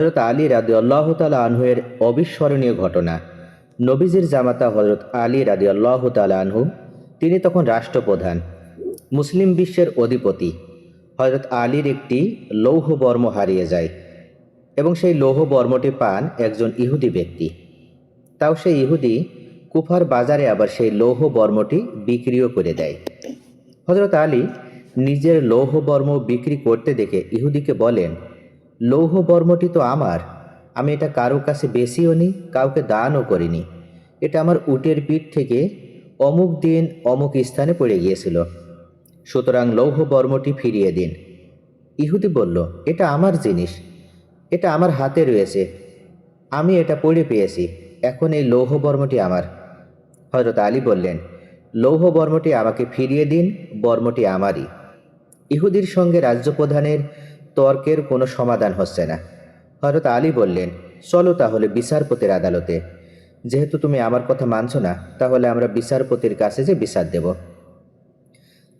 হজরত আলী রাদি আল্লাহ তালা আনহুয়ের অবিস্মরণীয় ঘটনা। নবীজির জামাতা হজরত আলী রাদি আল্লাহ তালা আনহু, তিনি তখন রাষ্ট্রপ্রধান, মুসলিম বিশ্বের অধিপতি। হজরত আলীর একটি লৌহ বর্ম হারিয়ে যায় এবং সেই লৌহ বর্মটি পান একজন ইহুদি ব্যক্তি। তাও সেই ইহুদি কুফার বাজারে আবার সেই লৌহ বর্মটি বিক্রিও করে দেয়। হজরত আলী নিজের লৌহ বর্ম বিক্রি করতে দেখে ইহুদিকে বলেন লৌহ বর্মটি তো আমার। আমি এটা কারও কাছে বেশিও নি, কাউকে দানও করিনি। এটা আমার উটের পিঠ থেকে অমুক দিন অমুক স্থানে পড়ে গিয়েছিল। সুতরাং লৌহ বর্মটি ফিরিয়ে দিন। ইহুদি বলল, এটা আমার জিনিস। এটা আমার হাতে রয়েছে। আমি এটা পড়ে পেয়েছি। এখন এই লৌহ বর্মটি আমার। হজরত আলী বললেন লৌহ বর্মটি আমাকে ফিরিয়ে দিন, বর্মটি আমারই। ইহুদির সঙ্গে রাজ্যপ্রধানের তর্কের কোনো সমাধান হচ্ছে না। হজরত আলী বললেন, চলো তাহলে বিচারপতির আদালতে। যেহেতু তুমি আমার কথা মানছো না, তাহলে আমরা বিচারপতির কাছে যে বিচার দেব।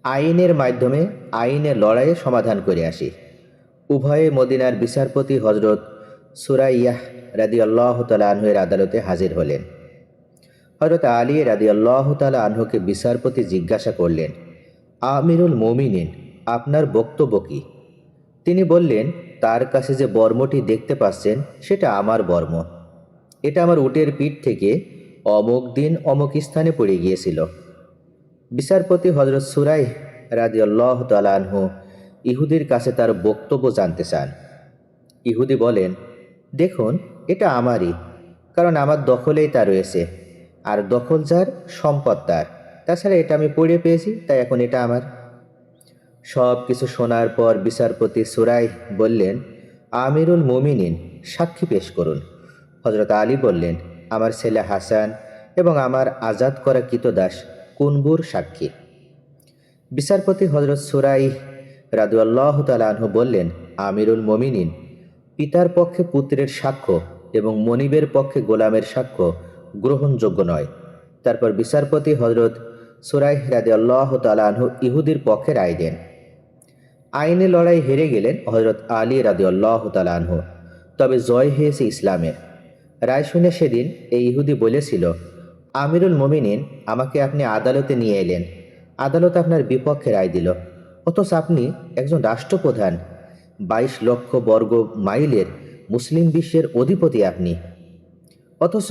আইনের মাধ্যমে আইনের লড়াইয়ে সমাধান করে আসি। উভয়ে মদিনার বিচারপতি হজরত সুরাইয়াহ রাদি আল্লাহ তালা আনহুয়ের আদালতে হাজির হলেন। হজরত আলী রাদি আল্লাহ তালা আনহুকে বিচারপতি জিজ্ঞাসা করলেন, আমিরুল মমিনিন, আপনার বক্তব্য কী? তিনি বললেন, তার কাছে যে বর্মটি দেখতে পাচ্ছেন, সেটা আমার বর্ম। এটা আমার উটের পিঠ থেকে অমুক দিন অমুক স্থানে পড়ে গিয়েছিল। বিচারপতি হজরত সুরাই রাজি আল্লাহ তালানহু ইহুদির কাছে তার বক্তব্য জানতে চান। ইহুদি বলেন, দেখুন, এটা আমারই, কারণ আমার দখলেই তা রয়েছে, আর দখল যার সম্পদ তার। তাছাড়া এটা আমি পড়ে পেয়েছি, তাই এখন এটা আমার। সব কিছু শোনার পর বিচারপতি সুরাই বললেন, আমিরুল মুমিনিন, সাক্ষী পেশ করুন। হজরত আলী বললেন, আমার ছেলে হাসান এবং আমার আজাদ করা কিতদাস কুনবুর সাক্ষী। বিচারপতি হজরত সুরাই রাদুয়াল্লাহ তালাহু বললেন, আমিরুল মমিনিন, পিতার পক্ষে পুত্রের সাক্ষ্য এবং মনিবের পক্ষে গোলামের সাক্ষ্য গ্রহণযোগ্য নয়। তারপর বিচারপতি হজরত সুরাই রাদে আল্লাহ তালাহু ইহুদির পক্ষে রায় দেন। আইনে লড়াই হেরে গেলেন হজরত আলী রাদে আল্লাহ তালাহু তবে জয় হয়েছে ইসলামের। রায় শুনে সেদিন এই ইহুদি বলেছিল, আমিরুল মমিনিন, আমাকে আপনি আদালতে নিয়ে এলেন। আদালত আপনার বিপক্ষে রায় দিল। অথচ আপনি একজন রাষ্ট্রপ্রধান। বাইশ লক্ষ বর্গ মাইলের মুসলিম বিশ্বের অধিপতি আপনি। অথচ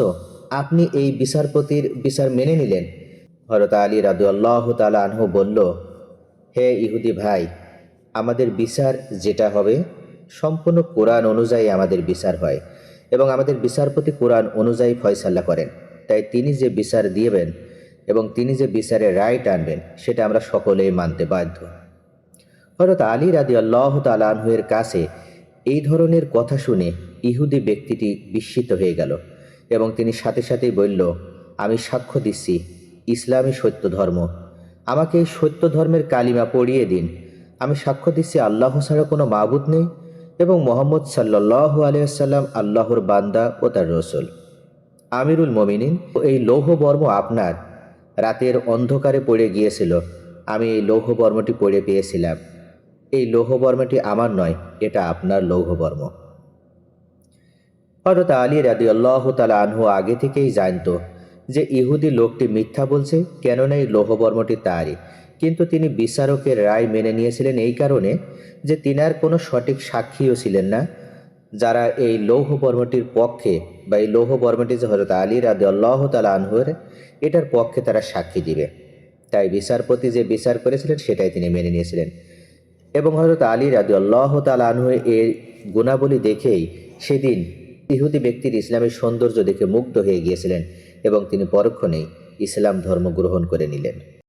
আপনি এই বিচারপতির বিচার মেনে নিলেন। হরত আলী রাদু আল্লাহ তালা আনহু বলল, হে ইহুদি ভাই আমাদের বিচার যেটা হবে, সম্পূর্ণ কোরআন অনুযায়ী আমাদের বিচার হয় এবং আমাদের বিচারপতি কোরআন অনুযায়ী ফয়সাল্লা করেন। তাই তিনি যে বিচার দিয়েবেন এবং তিনি যে বিচারে রায় টানবেন, সেটা আমরা সকলেই মানতে বাধ্য। হরত আলী রাদি আল্লাহ তালাহুয়ের কাছে এই ধরনের কথা শুনে ইহুদি ব্যক্তিটি বিস্মিত হয়ে গেল এবং তিনি সাথে সাথেই বলল, আমি সাক্ষ্য দিচ্ছি, ইসলামী সত্য ধর্ম। আমাকে এই সত্য ধর্মের কালিমা পড়িয়ে দিন। আমি সাক্ষ্য দিচ্ছি আল্লাহ ছাড়া কোনো মাবুদ নেই এবং মোহাম্মদ সাল্লাহ আলিয়াল্লাম আল্লাহর বান্দা ও তার রসুল। আমিরুল মমিনিন, এই লৌহ বর্ম আপনার। রাতের অন্ধকারে পড়ে গিয়েছিল। আমি এই লৌহ বর্মটি পড়ে পেয়েছিলাম। এই লৌহ বর্মটি আমার নয়, এটা আপনার লৌহ বর্ম হরত আলী রাদি আল্লাহ তালা আনহু আগে থেকেই জানত যে ইহুদি লোকটি মিথ্যা বলছে, কেননা এই লৌহ বর্মটি তারই। কিন্তু তিনি বিচারকের রায় মেনে নিয়েছিলেন এই কারণে যে তিনার কোনো সঠিক সাক্ষীও ছিলেন না। যারা এই লৌহ বর্মটির পক্ষে বা এই লৌহ বর্মটি যে হজরত আলী রাদ আল্লাহ তালা আনহুর, এটার পক্ষে তারা সাক্ষী দিবে। তাই বিচারপতি যে বিচার করেছিলেন, সেটাই তিনি মেনে নিয়েছিলেন। এবং হজরত আলী রাদু আল্লাহ তালা আনহু এর গুণাবলী দেখেই সেদিন ইহুদি ব্যক্তির ইসলামের সৌন্দর্য দেখে মুগ্ধ হয়ে গিয়েছিলেন এবং তিনি পরক্ষণেই ইসলাম ধর্ম গ্রহণ করে নিলেন।